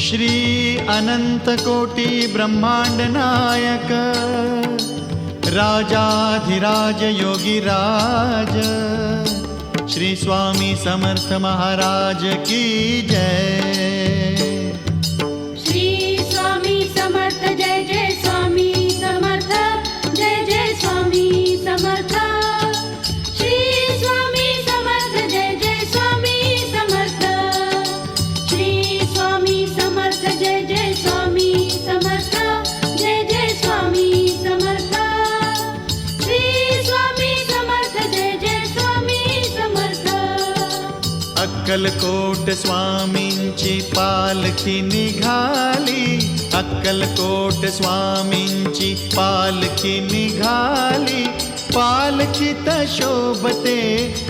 श्री अनंत कोटि ब्रह्मांड नायक राजाधिराज योगीराज श्री स्वामी समर्थ महाराज की जय। अक्कलकोट स्वामींची पालखी निघाली। अक्कलकोट स्वामींची पालखी निघाली। पालखीत शोभते